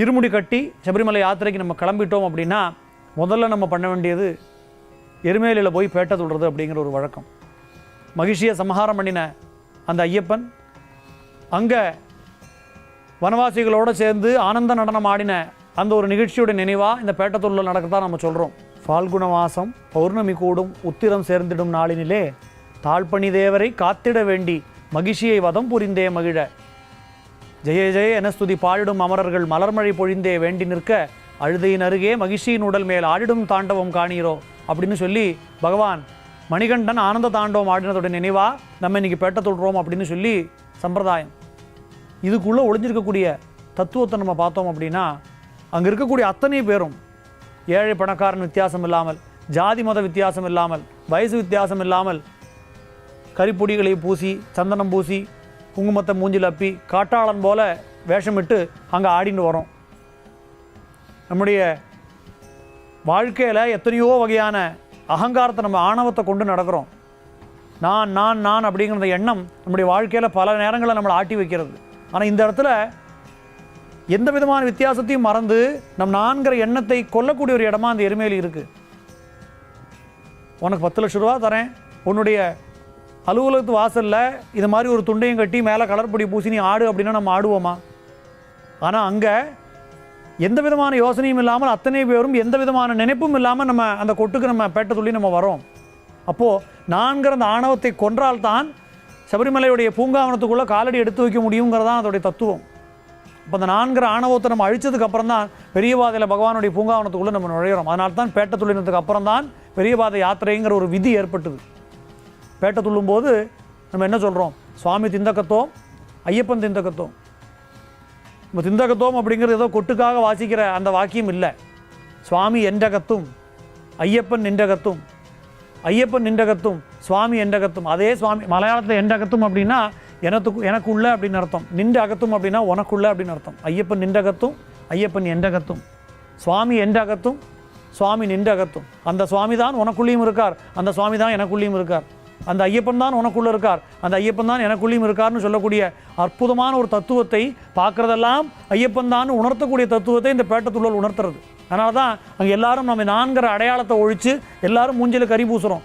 இருமுடி கட்டி சபரிமலை யாத்திரைக்கு நம்ம கிளம்பிட்டோம் அப்படின்னா முதல்ல நம்ம பண்ண வேண்டியது எருமேலியில் போய் பேட்டை தொடுறது அப்படிங்கிற ஒரு வழக்கம். மகிழ்ச்சியை சம்ஹாரம் பண்ணின அந்த ஐயப்பன் அங்கே வனவாசிகளோடு சேர்ந்து ஆனந்த நடனம் ஆடின அந்த ஒரு நிகழ்ச்சியோட நினைவாக இந்த பேட்டத்துள்ள நடக்கத்தான் நம்ம சொல்கிறோம் ஃபால்குண மாதம் பௌர்ணமி கூடும் உத்திரம் சேர்ந்திடும் நாளினிலே தாழ்பணி தேவரை காத்திட வேண்டி மகிழ்ச்சியை வதம் புரிந்தே மகிழ. ஜெய ஜெய என ஸ்துதி பாடிடும் அமரர்கள் மலர்மழை பொழிந்தே வேண்டி நிற்க அழுதையின் அருகே மகிழ்ச்சியின் உடல் மேல் ஆடிடும் தாண்டவம் காணீரோ அப்படின்னு சொல்லி பகவான் மணிகண்டன் ஆனந்த தாண்டவம் ஆடினதோட நினைவா நம்ம இன்னைக்கு பேட்ட தொடுறோம் அப்படின்னு சொல்லி சம்பிரதாயம். இதுக்குள்ளே ஒளிஞ்சிருக்கக்கூடிய தத்துவத்தை நம்ம பார்த்தோம் அப்படின்னா அங்கே இருக்கக்கூடிய அத்தனை பேரும் ஏழை பணக்காரன் வித்தியாசம் இல்லாமல் ஜாதி மத வித்தியாசம் இல்லாமல் வயசு வித்தியாசம் இல்லாமல் கறிப்பொடிகளை பூசி சந்தனம் பூசி குங்குமத்தை மூஞ்சில் அப்பி காட்டாளன் போல வேஷமிட்டு அங்கே ஆடின்னு வரோம். நம்முடைய வாழ்க்கையில் எத்தனையோ வகையான அகங்காரத்தை நம்ம ஆணவத்தை கொண்டு நடக்கிறோம். நான் நான் நான் அப்படிங்கிற எண்ணம் நம்முடைய வாழ்க்கையில் பல நேரங்களில் நம்மளை ஆட்டி வைக்கிறது. ஆனால் இந்த இடத்துல எந்த விதமான வித்தியாசத்தையும் மறந்து நம் நான்கிற எண்ணத்தை கொல்லக்கூடிய ஒரு இடமா அந்த எருமையில் இருக்குது உனக்கு பத்து லட்ச ரூபா தரேன். உன்னுடைய அலுவலகத்து வாசலில் இது மாதிரி ஒரு துண்டையும் கட்டி மேலே கலர் பொடி பூசி நீ ஆடு அப்படின்னா நம்ம ஆடுவோமா? ஆனால் அங்கே எந்த விதமான யோசனையும் இல்லாமல் அத்தனை பேரும் எந்த விதமான நினைப்பும் இல்லாமல் நம்ம அந்த கொட்டுக்கு நம்ம பேட்டை துள்ளி நம்ம வரோம் அப்போது நான்கிற அந்த ஆணவத்தை கொன்றால்தான் சபரிமலையுடைய பூங்காவனத்துக்குள்ளே காலடி எடுத்து வைக்க முடியுங்கிறதான் அதோடைய தத்துவம். அப்போ அந்த நான்கிற ஆணவத்தை நம்ம அழிச்சதுக்கு அப்புறம் தான் பெரிய பாதையில் பகவானுடைய பூங்காவனத்துக்குள்ளே நம்ம நுழையிறோம். அதனால தான் பேட்டை துள்ளினதுக்கு அப்புறம் தான் பெரிய பாதை யாத்திரைங்கிற ஒரு விதி ஏற்பட்டது. பேட்டை துள்ளும்போது நம்ம என்ன சொல்கிறோம் சுவாமி திந்தக்கத்தோம் ஐயப்பன் திந்தக்கத்தோம் நம்ம திந்தகத்தோம் அப்படிங்கிறது ஏதோ கொட்டுக்காக வாசிக்கிற அந்த வாக்கியம் இல்லை. சுவாமி என்றகத்தும் ஐயப்பன் நின்றகத்தும் ஐயப்பன் நின்றகத்தும் சுவாமி என்றகத்தும். அதே சுவாமி மலையாளத்தில் என்றகத்தும் அப்படின்னா எனத்துக்கு எனக்குள்ள அப்படின்னு அர்த்தம். நின்று அகத்தும் அப்படின்னா உனக்குள்ள அப்படின்னு அர்த்தம். ஐயப்பன் நின்றகத்தும் ஐயப்பன் என்றகத்தும். சுவாமி எண்டகத்தும் சுவாமி நின்றகத்தும். அந்த சுவாமி தான் உனக்குள்ளேயும் இருக்கார். அந்த சுவாமி தான் எனக்குள்ளேயும் இருக்கார். அந்த ஐயப்பன் தான் உனக்குள்ளே இருக்கார். அந்த ஐயப்பன் தான் எனக்குள்ளேயும் இருக்கார்னு சொல்லக்கூடிய அற்புதமான ஒரு தத்துவத்தை பார்க்குறதெல்லாம் ஐயப்பன் தான் உணர்த்தக்கூடிய தத்துவத்தை இந்த பேட்டத்துள்ளல் உணர்த்துறது. அதனால தான் அங்கே எல்லாரும் நம்ம நான்கிற அடையாளத்தை ஒழித்து எல்லாரும் மூஞ்சில் கறி பூசுகிறோம்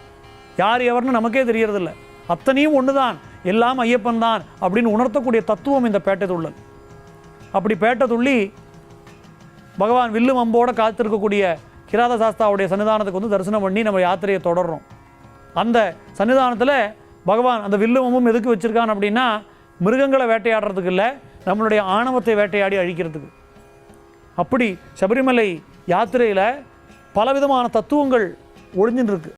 யார் எவர்னு நமக்கே தெரியறதில்ல. அத்தனையும் ஒன்று தான் எல்லாம் ஐயப்பன் தான் அப்படின்னு உணர்த்தக்கூடிய தத்துவம் இந்த பேட்டத்துள்ளல். அப்படி பேட்டை துள்ளி பகவான் வில்லு அம்போடு காத்திருக்கக்கூடிய கிராத சாஸ்தாவுடைய சன்னிதானத்துக்கு வந்து தரிசனம் பண்ணி நம்ம யாத்திரையை தொடர்றோம். அந்த சன்னிதானத்தில் பகவான் அந்த வில்லு எதுக்கு வச்சுருக்கான் அப்படின்னா மிருகங்களை வேட்டையாடுறதுக்கு இல்லை நம்மளுடைய ஆணவத்தை வேட்டையாடி அழிக்கிறதுக்கு. அப்படி சபரிமலை யாத்திரையில் பலவிதமான தத்துவங்கள் ஒளிஞ்சுன்னு இருக்குது